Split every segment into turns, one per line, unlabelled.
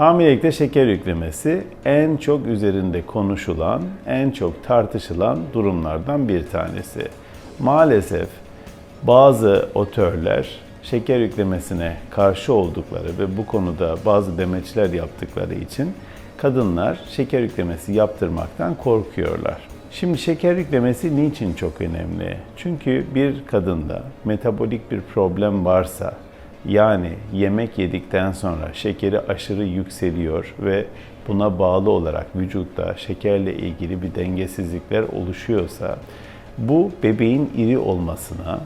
Hamilelikte şeker yüklemesi en çok üzerinde konuşulan, en çok tartışılan durumlardan bir tanesi. Maalesef bazı otörler şeker yüklemesine karşı oldukları ve bu konuda bazı demeçler yaptıkları için kadınlar şeker yüklemesi yaptırmaktan korkuyorlar. Şimdi şeker yüklemesi niçin çok önemli? Çünkü bir kadında metabolik bir problem varsa yani yemek yedikten sonra şekeri aşırı yükseliyor ve buna bağlı olarak vücutta şekerle ilgili bir dengesizlikler oluşuyorsa bu bebeğin iri olmasına,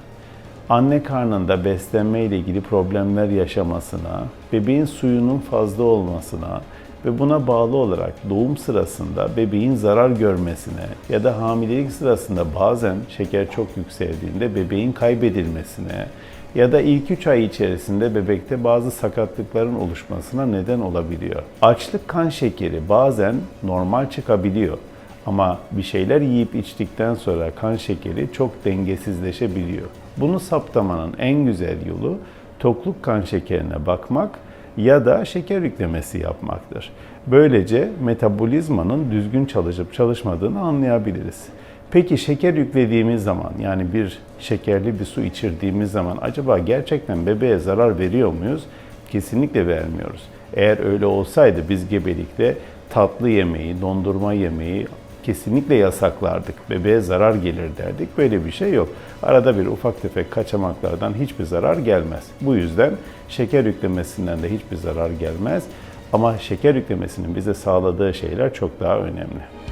anne karnında beslenme ile ilgili problemler yaşamasına, bebeğin suyunun fazla olmasına ve buna bağlı olarak doğum sırasında bebeğin zarar görmesine ya da hamilelik sırasında bazen şeker çok yükseldiğinde bebeğin kaybedilmesine ya da ilk 3 ay içerisinde bebekte bazı sakatlıkların oluşmasına neden olabiliyor. Açlık kan şekeri bazen normal çıkabiliyor. Ama bir şeyler yiyip içtikten sonra kan şekeri çok dengesizleşebiliyor. Bunu saptamanın en güzel yolu tokluk kan şekerine bakmak ya da şeker yüklemesi yapmaktır. Böylece metabolizmanın düzgün çalışıp çalışmadığını anlayabiliriz. Peki şeker yüklediğimiz zaman yani bir şekerli bir su içirdiğimiz zaman acaba gerçekten bebeğe zarar veriyor muyuz? Kesinlikle vermiyoruz. Eğer öyle olsaydı biz gebelikte tatlı yemeği, dondurma yemeği kesinlikle yasaklardık. Bebeğe zarar gelir derdik. Böyle bir şey yok. Arada bir ufak tefek kaçamaklardan hiçbir zarar gelmez. Bu yüzden şeker yüklemesinden de hiçbir zarar gelmez. Ama şeker yüklemesinin bize sağladığı şeyler çok daha önemli.